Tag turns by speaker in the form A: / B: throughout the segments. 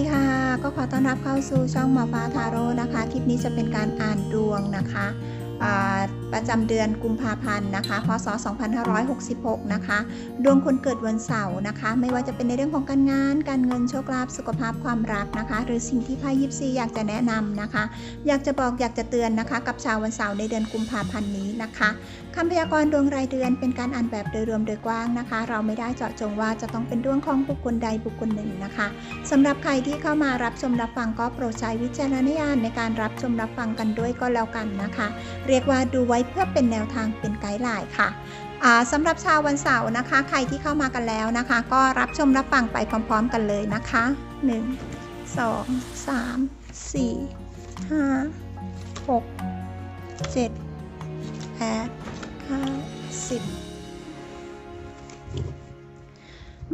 A: ดีค่ะ ก็ขอต้อนรับเข้าสู่ช่องหมอฟ้าทาโร่นะคะ คลิปนี้จะเป็นการอ่านดวงนะคะอ่า ประจำเดือนกุมภาพันธ์นะคะ พศ 2566 นะคะ ดวงคนเกิดวันเสาร์นะคะ ไม่ว่าจะเป็นในเรื่องของการงาน การเงิน โชคลาภ สุขภาพ ความรักนะคะ หรือสิ่งที่ไพ่ยิปซีอยากจะแนะนำนะคะ อยากจะบอกอยากจะเตือนนะคะ กับชาววันเสาร์ในเดือนกุมภาพันธ์นี้นะคะคำพยากรณ์ดวงรายเดือนเป็นการอ่านแบบโดยรวมโดยกว้างนะคะ เราไม่ได้เจาะจงว่าจะต้องเป็นดวงของบุคคลใดบุคคลหนึ่งนะคะสำหรับใครที่เข้ามารับชมรับฟังก็โปรดใช้วิจารณญาณในการรับชมรับฟังกันด้วยก็แล้วกันนะคะ เรียกว่าดูไว้เพื่อเป็นแนวทางเป็นไกด์ไลน์ค่ะสำหรับชาววันเสาร์นะคะ ใครที่เข้ามากันแล้วนะคะ ก็รับชมรับฟังไปพร้อม ๆ กันเลยนะคะ 1 2 3 4 5 6 7 8 9 10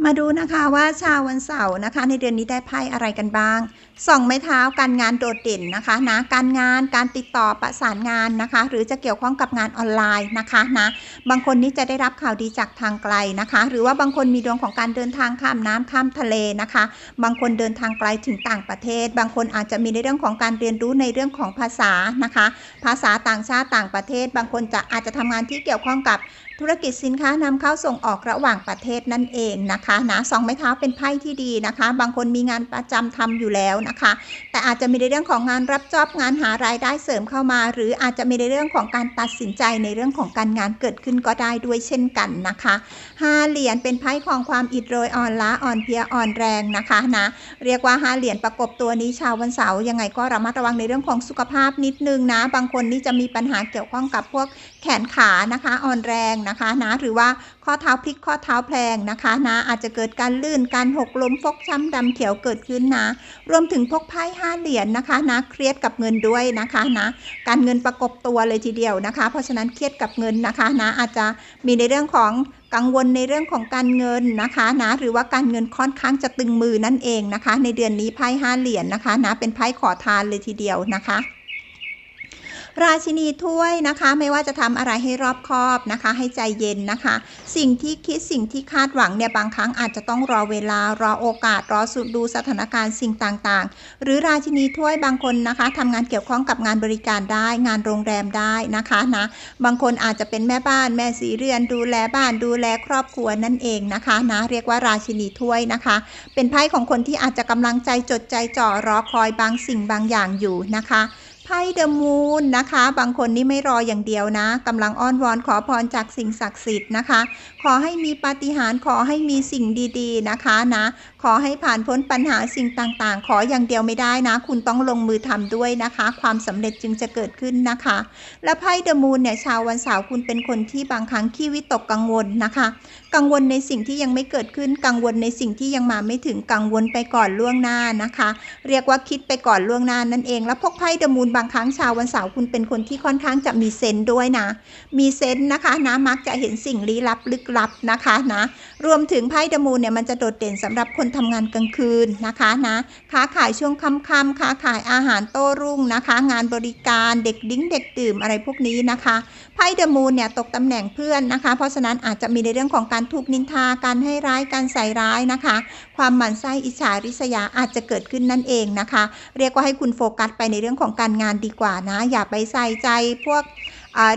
A: มาดูนะคะว่าชาววันเสาร์นะคะ ในเดือนนี้ได้ไพ่อะไรกันบ้างส่องไม้เท้าการงานโดดเด่นนะคะนะการงานการติดต่อประสานงานนะคะ หรือจะเกี่ยวข้องกับงานออนไลน์นะคะนะบางคนนี่จะได้รับข่าวดีจากทางไกลนะคะ หรือว่าบางคนมีดวงของการเดินทางข้ามน้ำข้ามทะเลนะคะ บางคนเดินทางไกลถึงต่างประเทศ บางคนอาจจะมีในเรื่องของการเรียนรู้ในเรื่องของภาษานะคะ ภาษาต่างชาติต่างประเทศ บางคนจะอาจจะทำงานที่เกี่ยวข้องกับ ธุรกิจสินค้านำเข้าส่งออกระหว่างประเทศนั่นเองนะคะนะสองไม้เท้าเป็นไพ่ที่ดีนะคะ บางคนมีงานประจำทำอยู่แล้วนะคะ แต่อาจจะมีในเรื่องของงานรับจอบงานหารายได้เสริมเข้ามา หรืออาจจะมีในเรื่องของการตัดสินใจในเรื่องของการงานเกิดขึ้นก็ได้ด้วยเช่นกันนะคะห้าเหรียญเป็นไพ่ของความอิดโรยอ่อนล้าอ่อนเพลียอ่อนแรงนะคะนะเรียกว่าห้าเหรียญประกบตัวนี้ชาววันเสาร์ยังไงก็ระมัดระวังในเรื่องของสุขภาพนิดนึงนะ บางคนนี่จะมีปัญหาเกี่ยวข้องกับพวกแขนขานะคะอ่อนแรงนะคะนะหรือว่าข้อเท้าพลิกข้อเท้าแพลงนะคะนะอาจจะเกิดการลื่นการหกล้มฟกช้ำดำเขียวเกิดขึ้นนะ รวมถึงพกไพ่ห้าเหรียญนะคะนะเครียดกับเงินด้วยนะคะนะการเงินประกบตัวเลยทีเดียวนะคะ เพราะฉะนั้นเครียดกับเงินนะคะนะอาจจะมีในเรื่องของกังวลในเรื่องของการเงินนะคะนะหรือว่าการเงินค่อนข้างจะตึงมือนั่นเองนะคะ ในเดือนนี้ไพ่ห้าเหรียญนะคะนะเป็นไพ่ขอทานเลยทีเดียวนะคะ ราชินีถ้วยนะคะ ไม่ว่าจะทำอะไรให้รอบคอบนะคะ ให้ใจเย็นนะคะ สิ่งที่คิดสิ่งที่คาดหวังเนี่ยบางครั้งอาจจะต้องรอเวลารอโอกาสรอสุดดูสถานการณ์สิ่งต่างๆ หรือราชินีถ้วยบางคนนะคะทำงานเกี่ยวข้องกับงานบริการได้ งานโรงแรมได้นะคะนะบางคนอาจจะเป็นแม่บ้านแม่สีเรือนดูแลบ้านดูแลครอบครัวนั่นเองนะคะนะเรียกว่าราชินีถ้วยนะคะ เป็นไพ่ของคนที่อาจจะกำลังใจจดใจจ่อรอคอยบางสิ่งบางอย่างอยู่นะคะ ไพ่เดอะมูนนะคะ บางคนนี่ไม่รออย่างเดียวนะกำลังอ้อนวอนขอพรจากสิ่งศักดิ์สิทธิ์นะคะ อให้มีปาฏิหาริย์ขอให้มีสิ่งดีๆนะคะนะ ขอให้ผ่านพ้นปัญหาสิ่งต่างๆ ขออย่างเดียวไม่ได้นะ คุณต้องลงมือทำด้วยนะคะ ความสำเร็จจึงจะเกิดขึ้นนะคะ และไพ่เดอะมูนเนี่ยชาววันเสาร์คุณเป็นคนที่บางครั้งขี้วิตกกังวลนะคะ กังวลในสิ่งที่ยังไม่เกิดขึ้นกังวลในสิ่งที่ยังมาไม่ถึงกังวลไปก่อนล่วงหน้านะคะ เรียกว่าคิดไปก่อนล่วงหน้านั่นเอง แล้วพกไพ่เดอะมูนบางครั้งชาววันเสาร์คุณเป็นคนที่ค่อนข้างจะมีเซนด้วยนะ มีเซนนะคะนะมักจะเห็นสิ่งลี้ลับลึกลับนะคะนะรวมถึงไพ่ดมูนเนี่ยมันจะโดดเด่นสำหรับคนทำงานกลางคืนนะคะนะค้าขายช่วงค่ำๆค้าขายอาหารโต้รุ่งนะคะ งานบริการเด็กดิ้งเด็กดื่มอะไรพวกนี้นะคะไพ่เดมูนเนี่ยตกตำแหน่งเพื่อนนะคะ เพราะฉะนั้นอาจจะมีในเรื่องของการถูกนินทาการให้ร้ายการใส่ร้ายนะคะ ความหมั่นไส้อิจฉาริษยาอาจจะเกิดขึ้นนั่นเองนะคะ เรียกว่าให้คุณโฟกัสไปในเรื่องของการงานดีกว่านะ อย่าไปใส่ใจพวก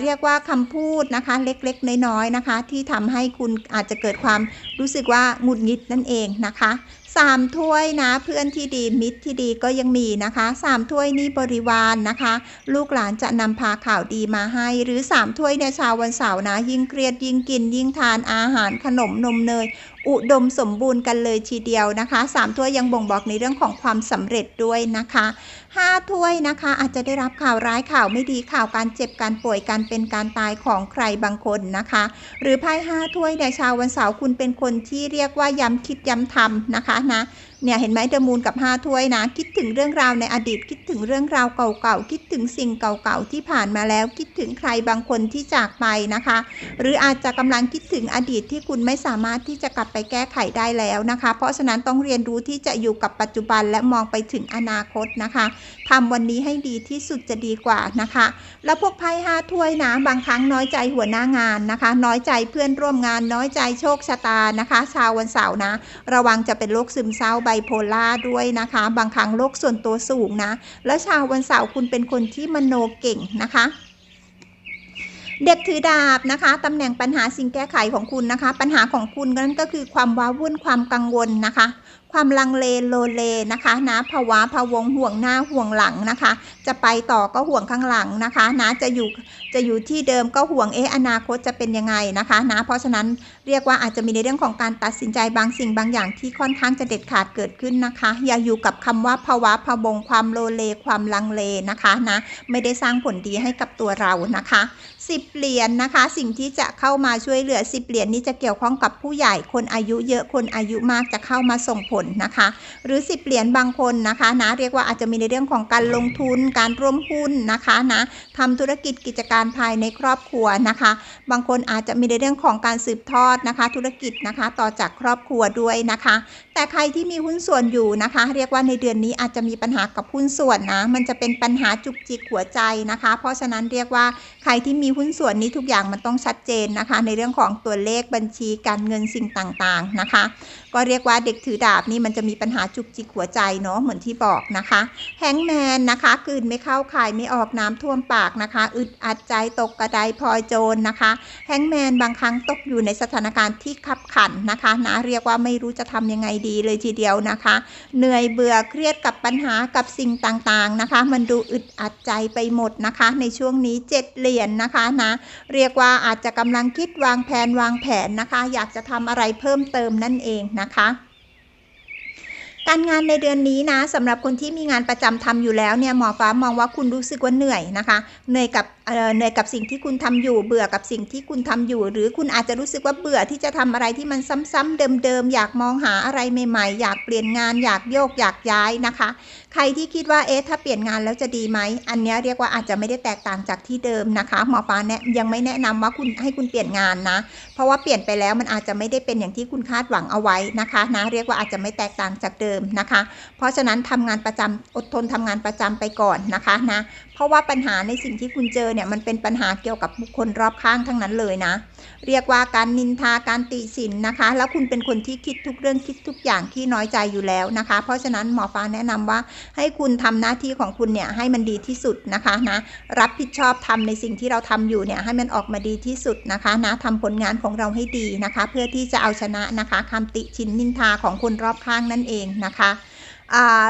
A: เรียกว่าคำพูดนะคะเล็กๆ น้อยๆนะคะ ที่ทำให้คุณอาจจะเกิดความรู้สึกว่าหงุดหงิดนั่นเองนะคะสามถ้วยนะเพื่อนที่ดีมิตรที่ดีก็ยังมีนะคะสามถ้วยนี้บริวารนนะคะ ลูกหลานจะนำพาข่าวดีมาให้ หรือสามถ้วยในชาววันเสาร์นะ ยิ่งเครียดยิ่งกินยิ่งทานอาหารขนมนมเนยอุดมสมบูรณ์กันเลยทีเดียวนะคะสามถ้วยยังบ่งบอกในเรื่องของความสำเร็จด้วยนะคะห้าถ้วยนะคะอาจจะได้รับข่าวร้ายข่าวไม่ดีข่าวการเจ็บการป่วยการเป็นการตายของใครบางคนนะคะ หรือไพ่ห้าถ้วยในชาววันเสาร์คุณเป็นคนที่เรียกว่าย้ำคิดย้ำทำนะคะนะ เนี่ยเห็นไหมเดอะมูนกับ5ถ้วยนะ คิดถึงเรื่องราวในอดีต คิดถึงเรื่องราวเก่าๆ คิดถึงสิ่งเก่าๆ ที่ผ่านมาแล้ว คิดถึงใครบางคนที่จากไปนะคะ หรืออาจจะกำลังคิดถึงอดีตที่คุณไม่สามารถที่จะกลับไปแก้ไขได้แล้วนะคะ เพราะฉะนั้นต้องเรียนรู้ที่จะอยู่กับปัจจุบันและมองไปถึงอนาคตนะคะทำวันนี้ให้ดีที่สุดจะดีกว่านะคะ แล้วพวกไพ่ห้าถ้วยนะบางครั้งน้อยใจหัวหน้างานนะคะ น้อยใจเพื่อนร่วมงาน น้อยใจโชคชะตานะคะ ชาววันเสาร์นะ ระวังจะเป็นโรคซึมเศร้าโพล่าด้วยนะคะ บางครั้งโรคส่วนตัวสูงนะ แล้วชาววันเสาร์คุณเป็นคนที่มโนเก่งนะคะเด็กถือดาบนะคะตำแหน่งปัญหาสิ่งแก้ไขของคุณนะคะ ปัญหาของคุณนั่นก็คือความว้าวุ่นความกังวลนะคะ ความลังเลโลเลนะคะนะภาวะพะวงห่วงหน้าห่วงหลังนะคะ จะไปต่อก็ห่วงข้างหลังนะคะนะจะอยู่จะอยู่ที่เดิมก็ห่วงเอะอนาคตจะเป็นยังไงนะคะนะเพราะฉะนั้นเรียกว่าอาจจะมีในเรื่องของการตัดสินใจบางสิ่งบางอย่างที่ค่อนข้างจะเด็ดขาดเกิดขึ้นนะคะ อย่าอยู่กับคำว่าภาวะพะวงความโลเลความลังเลนะคะนะไม่ได้สร้างผลดีให้กับตัวเรานะคะ 10 เหรียญนะคะ สิ่งที่จะเข้ามาช่วยเหลือ 10 เหรียญนี้จะเกี่ยวข้องกับผู้ใหญ่คนอายุเยอะคนอายุมากจะเข้ามาส่งผลนะคะ หรือ 10 เหรียญบางคนนะคะนะเรียกว่าอาจจะมีในเรื่องของการลงทุนการร่วมหุ้นนะคะนะทำธุรกิจกิจการภายในครอบครัวนะคะ บางคนอาจจะมีในเรื่องของการสืบทอดนะคะ ธุรกิจนะคะ ต่อจากครอบครัวด้วยนะคะ แต่ใครที่มีหุ้นส่วนอยู่นะคะ เรียกว่าในเดือนนี้อาจจะมีปัญหากับหุ้นส่วนนะ มันจะเป็นปัญหาจุกจิกหัวใจนะคะ เพราะฉะนั้นเรียกว่าใครที่มีหุ้นส่วนนี้ทุกอย่างมันต้องชัดเจนนะคะ ในเรื่องของตัวเลขบัญชีการเงินสิ่งต่างๆนะคะ ก็เรียกว่าเด็กถือดาบนี่มันจะมีปัญหาจุกจิกหัวใจเนาะเหมือนที่บอกนะคะแฮงแมนนะคะกลืนไม่เข้าคายไม่ออกน้ำท่วมปากนะคะ อึดอัดใจตกกระไดพลอยโจรนะคะแฮงแมนบางครั้งตกอยู่ในสถานการณ์ที่ขับขันนะคะนะเรียกว่าไม่รู้จะทำยังไงดีเลยทีเดียวนะคะ เหนื่อยเบื่อเครียดกับปัญหากับสิ่งต่างๆนะคะ มันดูอึดอัดใจไปหมดนะคะ ในช่วงนี้เจ็ดเหรียญนนะคะนะเรียกว่าอาจจะกำลังคิดวางแผนวางแผนนะคะ อยากจะทำอะไรเพิ่มเติมนั่นเองนะคะการงานในเดือนนี้นะสำหรับคนที่มีงานประจำทำอยู่แล้วเนี่ยหมอฟ้ามองว่าคุณรู้สึกว่าเหนื่อยนะคะ เหนื่อยกับเหนื่อยกับสิ่งที่คุณทำอยู่ เบื่อกับสิ่งที่คุณทำอยู่ หรือคุณอาจจะรู้สึกว่าเบื่อที่จะทำอะไรที่มันซ้ำๆเดิมๆอยากมองหาอะไรใหม่ๆ อยากเปลี่ยนงาน อยากโยกอยากย้ายนะคะ ใครที่คิดว่าเอ๊ะถ้าเปลี่ยนงานแล้วจะดีไหมอันนี้เรียกว่าอาจจะไม่ได้แตกต่างจากที่เดิมนะคะหมอฟ้าแนะยังไม่แนะนำว่าคุณให้คุณเปลี่ยนงานนะ เพราะว่าเปลี่ยนไปแล้วมันอาจจะไม่ได้เป็นอย่างที่คุณคาดหวังเอาไว้นะคะนะเรียกว่าอาจจะไม่แตกต่างจากเดิมนะคะ เพราะฉะนั้นทำงานประจำอดทนทำงานประจำไปก่อนนะคะนะ ราะว่าปัญหาในสิ่งที่คุณเจอเนี่ยมันเป็นปัญหาเกี่ยวกับบุคคลรอบข้างทั้งนั้นเลยนะ เรียกว่าการนินทาการติสินนะคะ แล้วคุณเป็นคนที่คิดทุกเรื่องคิดทุกอย่างที่น้อยใจอยู่แล้วนะคะ เพราะฉะนั้นหมอฟ้าแนะนำว่าให้คุณทำหน้าที่ของคุณเนี่ยให้มันดีที่สุดนะคะนะรับผิดชอบทำในสิ่งที่เราทำอยู่เนี่ยให้มันออกมาดีที่สุดนะคะนะทำผลงานของเราให้ดีนะคะ เพื่อที่จะเอาชนะนะคะคำติชินนินทาของคนรอบข้างนั่นเองนะคะ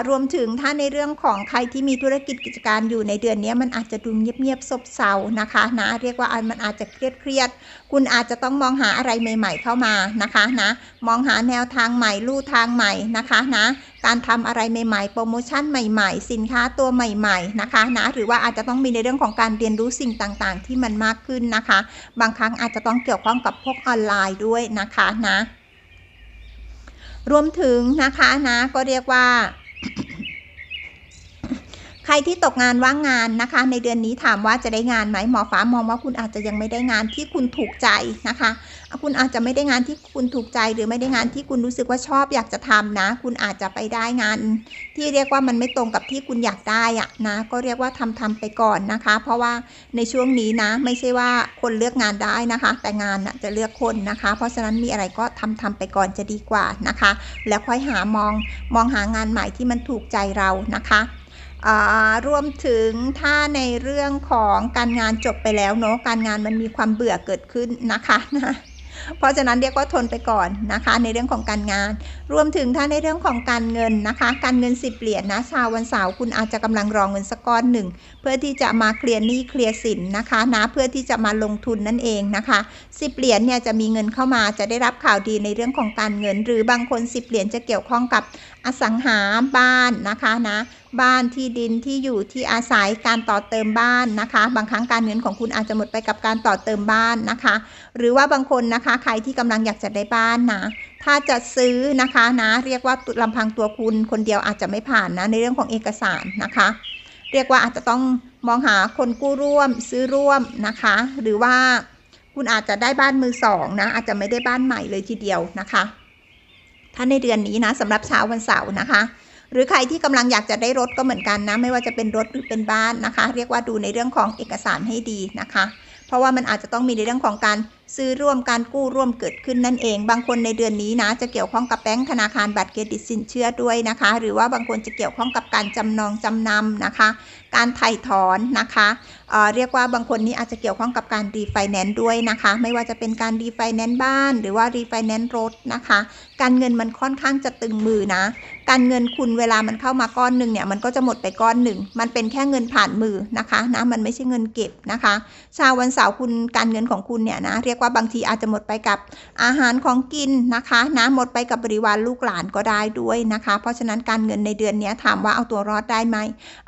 A: รวมถึงถ้าในเรื่องของใครที่มีธุรกิจกิจการอยู่ในเดือนนี้มันอาจจะดูเงียบๆซบเซานะคะนะเรียกว่ามันอาจจะเครียดเครียดๆคุณอาจจะต้องมองหาอะไรใหม่ ๆ เข้ามานะคะนะมองหาแนวทางใหม่ลู่ทางใหม่นะคะนะการทำอะไรใหม่ๆ โปรโมชั่นใหม่ๆ สินค้าตัวใหม่ๆนะคะนะหรือว่าอาจจะต้องมีในเรื่องของการเรียนรู้สิ่งต่างๆ ที่มันมากขึ้นนะคะ บางครั้งอาจจะต้องเกี่ยวข้องกับพวกออนไลน์ด้วยนะคะนะ รวมถึงนะคะนะก็เรียกว่า รที่ตกงานว่างงานนะคะ ในเดือนนี้ถามว่าจะได้งานไหมหมอฟ้ามองว่าคุณอาจจะยังไม่ได้งานที่คุณถูกใจนะคะ คุณอาจจะไม่ได้งานที่คุณถูกใจ หรือไม่ได้งานที่คุณรู้สึกว่าชอบอยากจะทำนะ คุณอาจจะไปได้งาน ที่เรียกว่ามันไม่ตรงกับที่คุณอยากได้อะนะก็เรียกว่าทำทำไปก่อนนะคะ เพราะว่าในช่วงนี้นะ ไม่ใช่ว่าคนเลือกงานได้นะคะ แต่งานจะเลือกคนนะคะ เพราะฉะนั้นมีอะไรก็ทำทำไปก่อนจะดีกว่านะคะ แล้วค่อยหามองมองหางานใหม่ที่มันถูกใจเรานะคะ รวมถึงถ้าในเรื่องของการงานจบไปแล้วเนาะการงานมันมีความเบื่อเกิดขึ้นนะคะนะ เพราะฉะนั้นเรียกว่าทนไปก่อนนะคะ ในเรื่องของการงาน รวมถึงถ้าในเรื่องของการเงินนะคะ การเงินสิบเหรียญนะชาววันเสาร์คุณอาจจะกำลังรองเงินสักก้อนหนึ่งเพื่อที่จะมาเคลียร์หนี้เคลียร์สินนะคะนะเพื่อที่จะมาลงทุนนั่นเองนะคะสิบเหรียญเนี่ยจะมีเงินเข้ามาจะได้รับข่าวดีในเรื่องของการเงิน หรือบางคนสิบเหรียญจะเกี่ยวข้องกับอสังหาบ้านนะคะนะบ้านที่ดินที่อยู่ที่อาศัยการต่อเติมบ้านนะคะ บางครั้งการเงินของคุณอาจจะหมดไปกับการต่อเติมบ้านนะคะ หรือว่าบางคนนะคะใครที่กำลังอยากจะได้บ้านนะ ถ้าจะซื้อนะคะนะ เรียกว่าลำพังตัวคุณคนเดียวอาจจะไม่ผ่านนะ ในเรื่องของเอกสารนะคะ เรียกว่าอาจจะต้องมองหาคนกู้ร่วมซื้อร่วมนะคะ หรือว่าคุณอาจจะได้บ้านมือสองนะ อาจจะไม่ได้บ้านใหม่เลยทีเดียวนะคะ ถ้าในเดือนนี้นะสำหรับเช้าวันเสาร์นะคะ หรือใครที่กำลังอยากจะได้รถก็เหมือนกันนะ ไม่ว่าจะเป็นรถหรือเป็นบ้านนะคะ เรียกว่าดูในเรื่องของเอกสารให้ดีนะคะ เพราะว่ามันอาจจะต้องมีในเรื่องของการ ซื้อร่วมการกู้ร่วมเกิดขึ้นนั่นเอง บางคนในเดือนนี้นะจะเกี่ยวข้องกับแบงก์ธนาคารบัตรเครดิตสินเชื่อด้วยนะคะ หรือว่าบางคนจะเกี่ยวข้องกับการจำนองจำนำนะคะ การไถ่ถอนนะคะเเรียกว่าบางคนนี้อาจจะเกี่ยวข้องกับการรีไฟแนนซ์ด้วยนะคะ ไม่ว่าจะเป็นการรีไฟแนนซ์บ้าน หรือว่ารีไฟแนนซ์รถนะคะ การเงินมันค่อนข้างจะตึงมือนะ การเงินคุณเวลามันเข้ามาก้อนหนึ่งเนี่ยมันก็จะหมดไปก้อนหนึ่งมันเป็นแค่เงินผ่านมือนะคะนะมันไม่ใช่เงินเก็บนะคะ ชาววันเสาร์คุณการเงินของคุณเนี่ยนะเรียกว่าบางทีอาจจะหมดไปกับอาหารของกินนะคะนะหมดไปกับบริวารลูกหลานก็ได้ด้วยนะคะ เพราะฉะนั้นการเงินในเดือนนี้ถามว่าเอาตัวรอดได้ไหม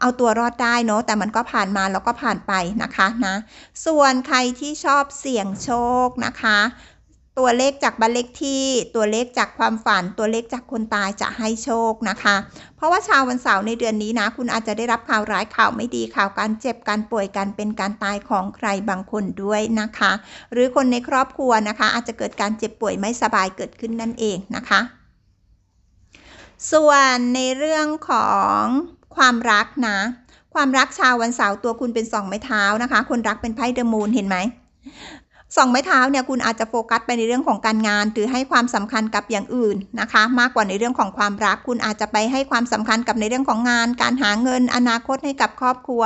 A: เอาตัวรอดได้เนาะแต่มันก็ผ่านมาแล้วก็ผ่านไปนะคะนะส่วนใครที่ชอบเสี่ยงโชคนะคะ ตัวเลขจากบัลเลขที่ตัวเลขจากความฝัน ตัวเลขจากคนตายจะให้โชคนะคะ เพราะว่าชาววันเสาร์ในเดือนนี้นะ คุณอาจจะได้รับข่าวร้ายข่าวไม่ดีข่าวการเจ็บการป่วยการเป็นการตายของใครบางคนด้วยนะคะ หรือคนในครอบครัวนะคะ อาจจะเกิดการเจ็บป่วยไม่สบายเกิดขึ้นนั่นเองนะคะ ส่วนในเรื่องของความรักนะ ความรักชาววันเสาร์ตัวคุณเป็นสองไม้เท้านะคะ คนรักเป็นไพ่เดอะมูนเห็นไหม สองไม้เท้าเนี่ยคุณอาจจะโฟกัสไปในเรื่องของการงาน หรือให้ความสำคัญกับอย่างอื่นนะคะ มากกว่าในเรื่องของความรัก คุณอาจจะไปให้ความสำคัญกับในเรื่องของงาน การหาเงิน อนาคตให้กับครอบครัว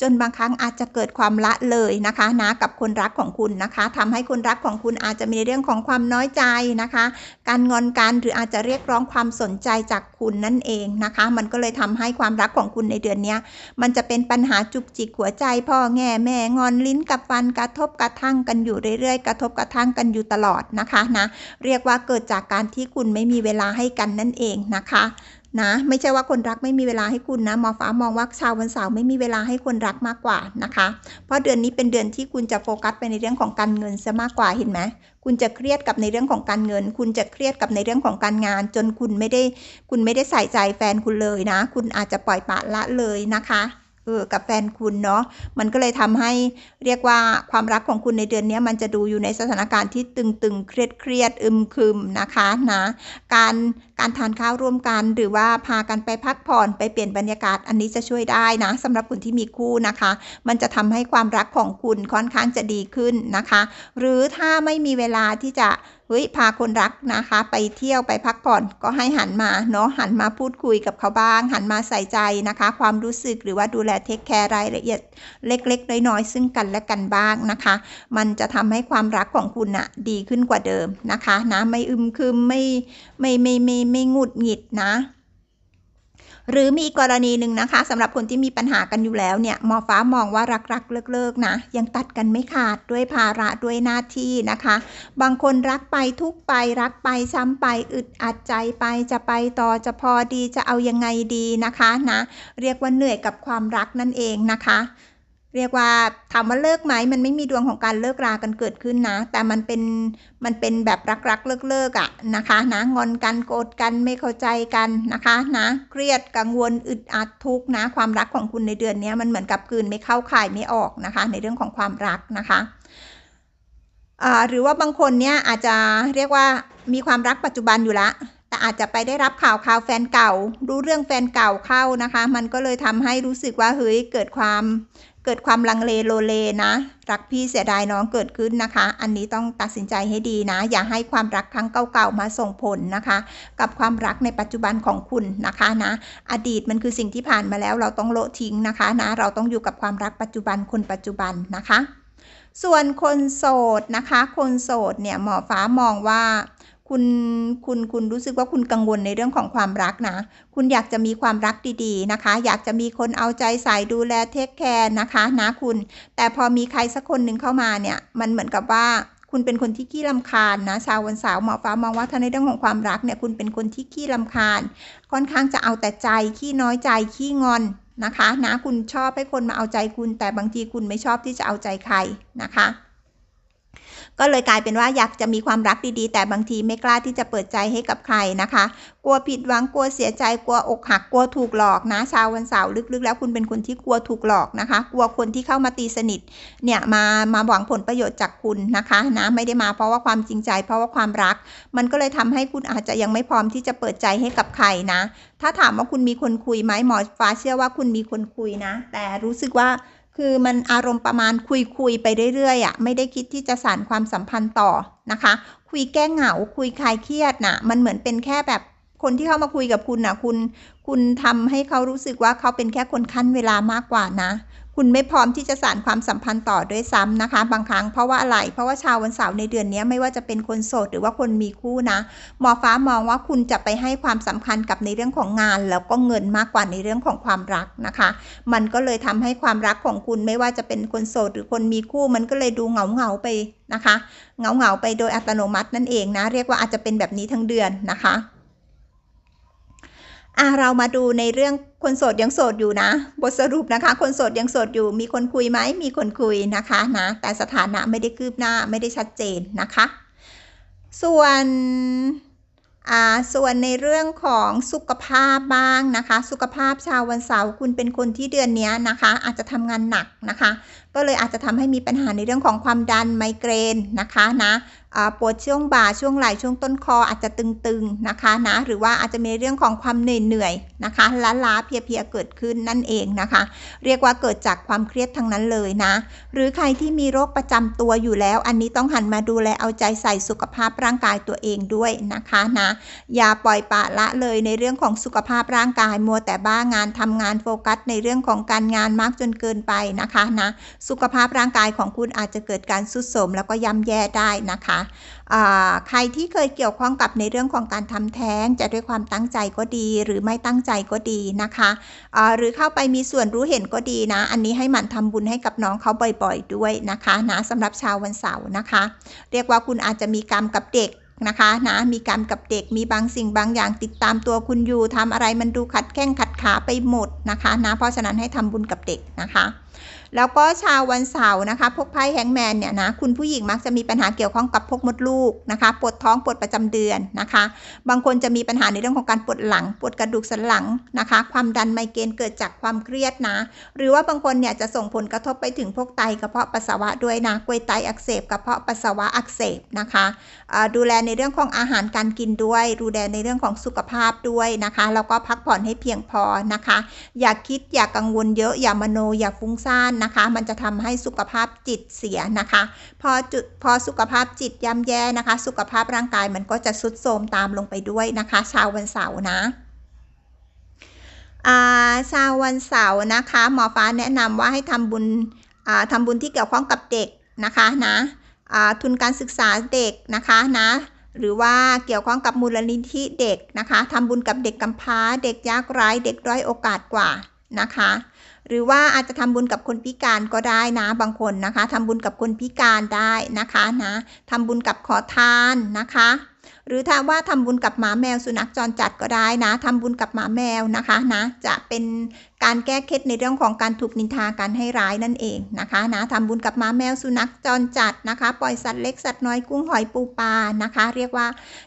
A: จนบางครั้งอาจจะเกิดความละเลยนะคะนะกับคนรักของคุณนะคะทำให้คนรักของคุณอาจจะมีในเรื่องของความน้อยใจนะคะ การงอนกันหรืออาจจะเรียกร้องความสนใจจากคุณนั่นเองนะคะ มันก็เลยทำให้ความรักของคุณในเดือนนี้มันจะเป็นปัญหาจุกจิกหัวใจ พ่อแง่แม่งอนลิ้นกับฟันกระทบกระทั่งกันอยู่เรื่อยๆ กระทบกระทั่งกันอยู่ตลอดนะคะนะเรียกว่าเกิดจากการที่คุณไม่มีเวลาให้กันนั่นเองนะคะนะไม่ใช่ว่าคนรักไม่มีเวลาให้คุณนะหมอฟ้ามองว่าชาววันเสาร์ไม่มีเวลาให้คนรักมากกว่านะคะ เพราะเดือนนี้เป็นเดือนที่คุณจะโฟกัสไปในเรื่องของการเงินซะมากกว่าเห็นไหมคุณจะเครียดกับในเรื่องของการเงิน คุณจะเครียดกับในเรื่องของการงาน จนคุณไม่ได้คุณไม่ได้ใส่ใจแฟนคุณเลยนะ คุณอาจจะปล่อยปละละเลยนะคะ เออกับแฟนคุณเนาะมันก็เลยทำให้เรียกว่าความรักของคุณในเดือนนี้มันจะดูอยู่ในสถานการณ์ที่ตึงๆเครียดเครียดๆอึมครึมนะคะนะการการทานข้าวร่วมกันหรือว่าพากันไปพักผ่อนไปเปลี่ยนบรรยากาศอันนี้จะช่วยได้นะสำหรับคนที่มีคู่นะคะ มันจะทำให้ความรักของคุณค่อนข้างจะดีขึ้นนะคะ หรือถ้าไม่มีเวลาที่จะ เฮ้ยพาคนรักนะคะ ไปเที่ยวไปพักผ่อนก็ให้หันมาเนาะหันมาพูดคุยกับเขาบ้าง หันมาใส่ใจนะคะ ความรู้สึกหรือว่าดูแลเทคแคร์รายละเอียดเล็ก ๆ น้อยๆซึ่งกันและกันบ้างนะคะ มันจะทำให้ความรักของคุณนะ่ะดีขึ้นกว่าเดิมนะคะนะไม่อึมครึมไม่ไม่ไม่ไม่ไม่งุดหงิดนะ หรือมีกกรณีหนึ่งนะคะสำหรับคนที่มีปัญหากันอยู่แล้วเนี่ยหมอฟ้ามองว่ารักๆเลิกๆนะยังตัดกันไม่ขาดด้วยภาระด้วยหน้าที่นะคะ บางคนรักไปทุกไปรักไปซ้ำไปอึดอัดใจไปจะไปต่อจะพอดีจะเอายังไงดีนะคะนะเรียกว่าเหนื่อยกับความรักนั่นเองนะคะ เรียกว่าถามว่าเลิกไหมมันไม่มีดวงของการเลิกรากันเกิดขึ้นนะ แต่มันเป็นมันเป็นแบบรักๆเลิกๆอะ่ะนะคะนะงอนกันโกรธกันไม่เข้าใจกันนะคะนะเครียดกังวลอึดอัดทุกข์นะ ความรักของคุณในเดือนนี้มันเหมือนกับกลืนไม่เข้าข่ายไม่ออกนะคะ ในเรื่องของความรักนะคะหรือว่าบางคนเนี่ยอาจจะเรียกว่ามีความรักปัจจุบันอยู่ละแต่อาจจะไปได้รับข่าวข่าวแฟนเก่า รู้เรื่องแฟนเก่าเข้านะคะ มันก็เลยทำให้รู้สึกว่าเฮ้ยเกิดความ เกิดความลังเลโลเลนะ รักพี่เสียดายน้องเกิดขึ้นนะคะ อันนี้ต้องตัดสินใจให้ดีนะ อย่าให้ความรักครั้งเก่าๆมาส่งผลนะคะ กับความรักในปัจจุบันของคุณนะคะนะ อดีตมันคือสิ่งที่ผ่านมาแล้วเราต้องโละทิ้งนะคะนะ เราต้องอยู่กับความรักปัจจุบันคนปัจจุบันนะคะ ส่วนคนโสดนะคะ คนโสดเนี่ยหมอฟ้ามองว่า คุณคุณคุณรู้สึกว่าคุณกังวลในเรื่องของความรักนะ คุณอยากจะมีความรักดีๆนะคะ อยากจะมีคนเอาใจใส่ดูแลเทคแคร์นะคะนะคุณ แต่พอมีใครสักคนหนึ่งเข้ามาเนี่ย มันเหมือนกับว่าคุณเป็นคนที่ขี้ลำคาญนะชาววันเสาร์หมอฟ้ามองว่าถ้าในเรื่องของความรักเนี่ยคุณเป็นคนที่ขี้ลำคาญ ค่อนข้างจะเอาแต่ใจขี้น้อยใจขี้งอนนะคะนะคุณชอบให้คนมาเอาใจคุณ แต่บางทีคุณไม่ชอบที่จะเอาใจใครนะคะ ก็เลยกลายเป็นว่าอยากจะมีความรักดีๆ แต่บางทีไม่กล้าที่จะเปิดใจให้กับใครนะคะ กลัวผิดหวังกลัวเสียใจกลัวอกหักกลัวถูกหลอกนะ ชาววันเสาร์ลึกๆ แล้วคุณเป็นคนที่กลัวถูกหลอกนะคะ กลัวคนที่เข้ามาตีสนิทเนี่ยมามาหวังผลประโยชน์จากคุณนะคะนะไม่ได้มาเพราะว่าความจริงใจ เพราะว่าความรัก มันก็เลยทำให้คุณอาจจะยังไม่พร้อมที่จะเปิดใจให้กับใครนะ ถ้าถามว่าคุณมีคนคุยไหมหมอฟ้าเชื่อว่าคุณมีคนคุยนะ แต่รู้สึกว่า คือมันอารมณ์ประมาณคุยคุยไปเรื่อยๆอะไม่ได้คิดที่จะสานความสัมพันธ์ต่อนะคะ คุยแก้เหงา คุยคลายเครียดน่ะ มันเหมือนเป็นแค่แบบคนที่เข้ามาคุยกับคุณน่ะ คุณ คุณทำให้เขารู้สึกว่าเขาเป็นแค่คนขั้นเวลามากกว่านะ คุณไม่พร้อมที่จะสานความสัมพันธ์ต่อด้วยซ้ำนะคะ บางครั้งเพราะว่าอะไร เพราะว่าชาววันเสาร์ในเดือนนี้ไม่ว่าจะเป็นคนโสดหรือว่าคนมีคู่นะ หมอฟ้ามองว่าคุณจะไปให้ความสำคัญกับในเรื่องของงาน แล้วก็เงินมากกว่าในเรื่องของความรักนะคะ มันก็เลยทำให้ความรักของคุณไม่ว่าจะเป็นคนโสดหรือคนมีคู่ มันก็เลยดูเหงาเหงาไปนะคะ เหงาเหงาไปโดยอัตโนมัตินั่นเองนะ เรียกว่าอาจจะเป็นแบบนี้ทั้งเดือนนะคะ อะเรามาดูในเรื่องคนโสดยังโสดอยู่นะ บทสรุปนะคะ คนโสดยังโสดอยู่ มีคนคุยไหมมีคนคุยนะคะนะ แต่สถานะไม่ได้คืบหน้าไม่ได้ชัดเจนนะคะ ส่วนอ่าส่วนในเรื่องของสุขภาพบ้างนะคะ สุขภาพชาววันเสาร์คุณเป็นคนที่เดือนนี้นะคะ อาจจะทำงานหนักนะคะก็เลยอาจจะทำให้มีปัญหาในเรื่องของความดันไมเกรนนะคะนะปวดช่วงบ่าช่วงไหล่ช่วงต้นคออาจจะตึงๆนะคะนะหรือว่าอาจจะมีเรื่องของความเหนื่อยๆนะคะล้าๆเพียๆเกิดขึ้นนั่นเองนะคะ เรียกว่าเกิดจากความเครียดทั้งนั้นเลยนะ หรือใครที่มีโรคประจำตัวอยู่แล้ว อันนี้ต้องหันมาดูแลเอาใจใส่สุขภาพร่างกายตัวเองด้วยนะคะนะอย่าปล่อยปะละเลยในเรื่องของสุขภาพร่างกายมัวแต่บ้างานทำงานโฟกัสในเรื่องของการงานมากจนเกินไปนะคะนะสุขภาพร่างกายของคุณอาจจะเกิดการสุดโทมแล้วก็ย่ำแย่ได้นะคะใครที่เคยเกี่ยวข้องกับในเรื่องของการทำแท้งจะด้วยความตั้งใจก็ดี หรือไม่ตั้งใจก็ดีนะคะหรือเข้าไปมีส่วนรู้เห็นก็ดีนะ อันนี้ให้หมั่นทำบุญให้กับน้องเขาบ่อยๆด้วยนะคะนะสำหรับชาววันเสาร์นะคะ เรียกว่าคุณอาจจะมีกรรมกับเด็กนะคะนะมีกรรมกับเด็กมีบางสิ่งบางอย่างติดตามตัวคุณอยู่ทำอะไรมันดูขัดแข้งขัดขาไปหมดนะคะนะเพราะฉะนั้นให้ทำบุญกับเด็กนะคะ แล้วก็ชาววันเสาร์นะคะพวกไพ่แฮงแมนเนี่ยนะคุณผู้หญิงมักจะมีปัญหาเกี่ยวข้องกับพวกมดลูกนะคะปวดท้องปวดประจำเดือนนะคะ บางคนจะมีปัญหาในเรื่องของการปวดหลัง ปวดกระดูกสันหลังนะคะ ความดันไมเกรนเกิดจากความเครียดนะ หรือว่าบางคนเนี่ยจะส่งผลกระทบไปถึงพวกไตกระเพาะปัสสาวะด้วยนะกลวยไตอักเสบกระเพาะปัสสาวะอักเสบนะคะดูแลในเรื่องของอาหารการกินด้วย ดูแลในเรื่องของสุขภาพด้วยนะคะแล้วก็พักผ่อนให้เพียงพอนะคะ อย่าคิดอย่ากังวลเยอะอย่ามโนอย่าฟุ้งซ่านนะคะ มันจะทำให้สุขภาพจิตเสียนะคะ พอจุดพอสุขภาพจิตย่ำแย่นะคะ สุขภาพร่างกายมันก็จะทรุดโทรมตามลงไปด้วยนะคะ ชาววันเสาร์นะอ่าชาววันเสาร์นะคะหมอฟ้าแนะนำว่าให้ทำบุญอ่าทำบุญที่เกี่ยวข้องกับเด็กนะคะนะอ่าทุนการศึกษาเด็กนะคะนะหรือว่าเกี่ยวข้องกับมูลนิธิเด็กนะคะทำบุญกับเด็กกำพร้า เด็กยากไร้เด็กด้อยโอกาสกว่านะคะ หรือว่าอาจจะทำบุญกับคนพิการก็ได้นะบางคนนะคะทำบุญกับคนพิการได้นะคะนะทำบุญกับขอทานนะคะหรือถ้าว่าทำบุญกับหมาแมวสุนัขจรจัดก็ได้นะทำบุญกับหมาแมวนะคะนะจะเป็น การแก้เคล็ดในเรื่องของการถูกนินทาการให้ร้ายนั่นเองนะคะนะทำบุญกับหมาแมวสุนัขจรจัดนะคะ ปล่อยสัตว์เล็กสัตว์น้อยกุ้งหอยปูปลานะคะ เรียกว่า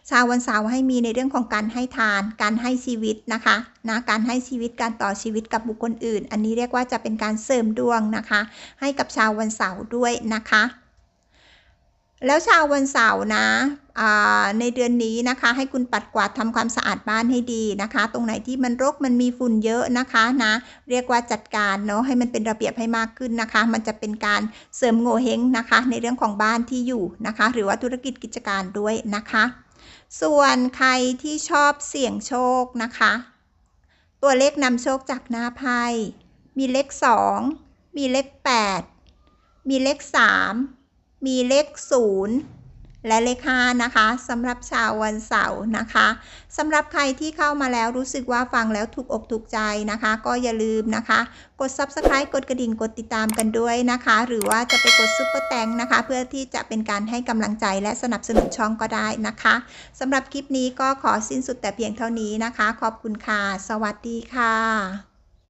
A: ชาววันเสาร์ให้มีในเรื่องของการให้ทาน การให้ชีวิตนะคะนะการให้ชีวิตการต่อชีวิตกับบุคคลอื่น อันนี้เรียกว่าจะเป็นการเสริมดวงนะคะ ให้กับชาววันเสาร์ด้วยนะคะ แล้วชาววันเสาร์นะในเดือนนี้นะคะ ให้คุณปัดกวาดทำความสะอาดบ้านให้ดีนะคะ ตรงไหนที่มันรกมันมีฝุ่นเยอะนะคะนะเรียกว่าจัดการเนาะให้มันเป็นระเบียบให้มากขึ้นนะคะ มันจะเป็นการเสริมโงเฮงนะคะ ในเรื่องของบ้านที่อยู่นะคะ หรือว่าธุรกิจกิจการด้วยนะคะ ส่วนใครที่ชอบเสี่ยงโชคนะคะ ตัวเลขนำโชคจากหน้าไพ่มีเลข 2 มีเลข 8 มีเลข 3 มีเลข 0 และเลข5นะคะสำหรับชาววันเสาร์นะคะสำหรับใครที่เข้ามาแล้วรู้สึกว่าฟังแล้วถูกอกถูกใจนะคะ ก็อย่าลืมนะคะ กด Subscribe กดกระดิ่งกดติดตามกันด้วยนะคะ หรือว่าจะไปกดซุปเปอร์แตงนะคะ เพื่อที่จะเป็นการให้กำลังใจและสนับสนุนช่องก็ได้นะคะสำหรับคลิปนี้ก็ขอสิ้นสุดแต่เพียงเท่านี้นะคะ ขอบคุณค่ะ สวัสดีค่ะ